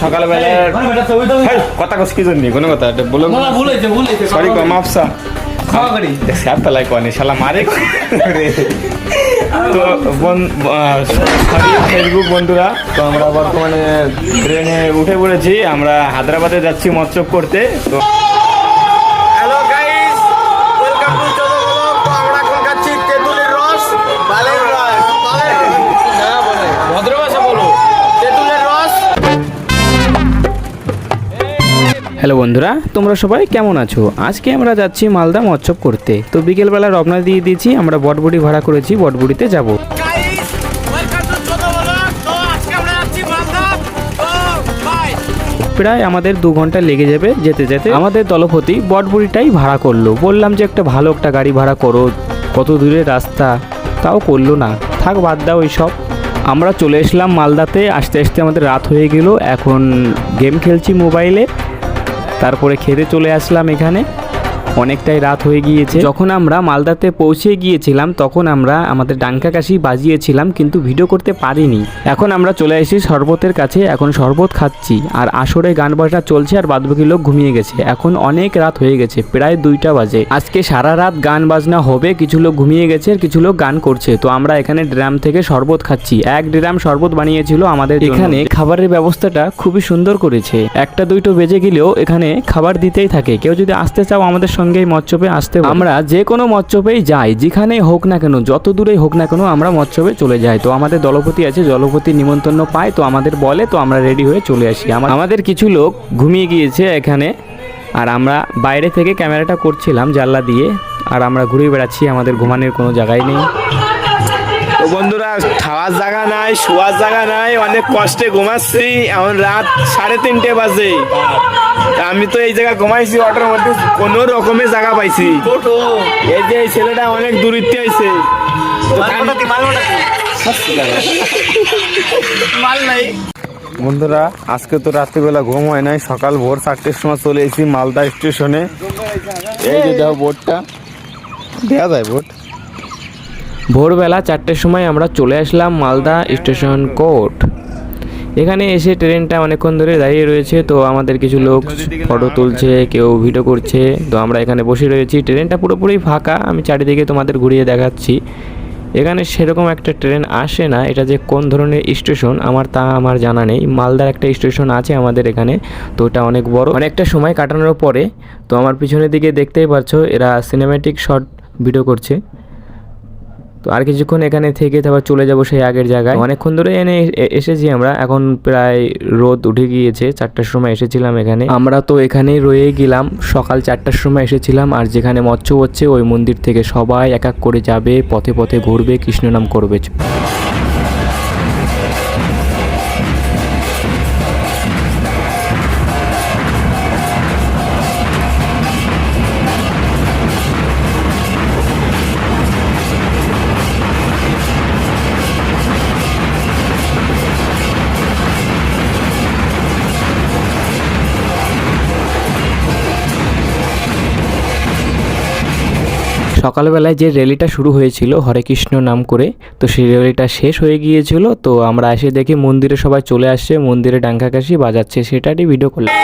সকালবেলা হেই, কথা কস কি জন্য? কোনো কথা বলো সরি শালা মারে তো ফেসবুক বন্ধুরা তো আমরা বর্তমানে ট্রেনে উঠে পড়েছি আমরা হায়দ্রাবাদে যাচ্ছি মৎস্যপ করতে তো হ্যালো বন্ধুরা তোমরা সবাই কেমন আছো? আজকে আমরা যাচ্ছি মালদা মৎসব করতে। তো বিকেলবেলা রবনা দিয়ে দিয়েছি আমরা বটবুড়ি ভাড়া করেছি বটবুড়িতে যাব। প্রায় আমাদের দু ঘণ্টা লেগে যাবে যেতে যেতে। আমাদের দলপতি বটবুড়িটাই ভাড়া করল। বললাম যে একটা ভালো একটা গাড়ি ভাড়া করো। কত দূরের রাস্তা? তাও করল না। থাক বাদ দাও ওই সব আমরা চলে এসলাম মালদাতে। আসতে আসতে আমাদের রাত হয়ে গেল। এখন গেম খেলছি মোবাইলে তারপরে খেতে চলে আসলাম এখানে। অনেকটাই রাত হয়ে গিয়েছে। যখন আমরা মালদাতে পৌঁছে গিয়েছিলাম, তখন আমরা আমাদের ডাঙ্কা কাশি বাজিয়েছিলাম, কিন্তু ভিডিও করতে পারিনি। এখন আমরা চলে এসেছি শরবতের কাছে, এখন শরবত খাচ্ছি। আর আসরে গান বাজনা চলছে আর বাদবাকি লোক ঘুমিয়ে গেছে। এখন অনেক রাত হয়ে গেছে, প্রায় দুইটা বাজে। আজকে সারা রাত গান বাজনা হবে, কিছু লোক ঘুমিয়ে গেছে আর কিছু লোক গান করছে। তো আমরা এখানে ড্রাম থেকে শরবত খাচ্ছি। এক ড্রাম শরবত বানিয়েছিল আমাদের এখানে খাবারের ব্যবস্থাটা খুবই সুন্দর করেছে। একটা দুইটো বেজে গেলেও এখানে খাবার দিতেই থাকে। কেউ যদি আসতে চাও আমাদের সঙ্গে এই মৎস্যপে আসতে আমরা যে কোনো মৎস্যপেই যাই, যেখানেই হোক না কেন, যত দূরেই হোক না কেন আমরা মৎস্যপে চলে যাই। তো আমাদের দলপতি আছে, জলপতি নিমন্ত্রণ পায়, তো আমাদের বলে, তো আমরা রেডি হয়ে চলে আসি। আমাদের কিছু লোক ঘুমিয়ে গিয়েছে এখানে, আর আমরা বাইরে থেকে ক্যামেরাটা করছিলাম জানলা দিয়ে, আর আমরা ঘুরে বেড়াচ্ছি, আমাদের ঘুমানোর কোনো জায়গায় নেই। বন্ধুরা খাওয়ার জায়গা নাই শোয়ার জায়গা নাই অনেক কষ্টে ঘুমাচ্ছি। এখন রাত সাড়ে তিনটে বাজে। আমি তো এই জায়গা ঘুমাইছি অটোর মধ্যে কোনো রকমের জায়গা পাইছি। এই যে এই ছেলেটা অনেক দূরিত্বে আইছে। বন্ধুরা আজকে তো রাত্রিবেলা ঘুম হয় নাই। সকাল ভোর চারটের সময় চলে এসেছি মালদা স্টেশনে। এই যে দেখো বোর্ডটা। দেওয়া যায় বোর্ড? ভোরবেলা চারটের সময় আমরা চলে আসলাম মালদা স্টেশন কোর্ট। এখানে এসে ট্রেনটা অনেকক্ষণ ধরে দাঁড়িয়ে রয়েছে, তো আমাদের কিছু লোক ফটো তুলছে, কেউ ভিডিও করছে, তো আমরা এখানে বসে রয়েছি। ট্রেনটা পুরোপুরি ফাঁকা, আমি চারিদিকে তোমাদের ঘুরিয়ে দেখাচ্ছি। এখানে সেরকম একটা ট্রেন আসে না, এটা যে কোন ধরনের স্টেশন আমার তা আমার জানা নেই। মালদার একটা স্টেশন আছে আমাদের এখানে, তো ওটা অনেক বড়। অনেকটা সময় কাটানোর পরে, তো আমার পিছনের দিকে দেখতেই পাচ্ছো, এরা সিনেম্যাটিক শট ভিডিও করছে। তো আর কিছুক্ষণ এখানে থেকে তারপর চলে যাব সেই আগের জায়গায়। অনেকক্ষণ ধরে এনে এসেছি আমরা। এখন প্রায় রোদ উঠে গিয়েছে, চারটার সময় এসেছিলাম এখানে। আমরা তো এখানেই রয়ে গেলাম। সকাল চারটার সময় এসেছিলাম আর যেখানে মৎস্য হচ্ছে, ওই মন্দির থেকে সবাই এক এক করে যাবে, পথে পথে ঘুরবে কৃষ্ণনাম করবে। সকালবেলায় যে র্যালিটা শুরু হয়েছিল, হরে কৃষ্ণ নাম করে, তো সেই র্যালিটা শেষ হয়ে গিয়েছিল, তো আমরা এসে দেখি মন্দিরে সবাই চলে আসছে, মন্দিরে ডাঙ্কাকাশি বাজাচ্ছে, সেটারই ভিডিও করলাম।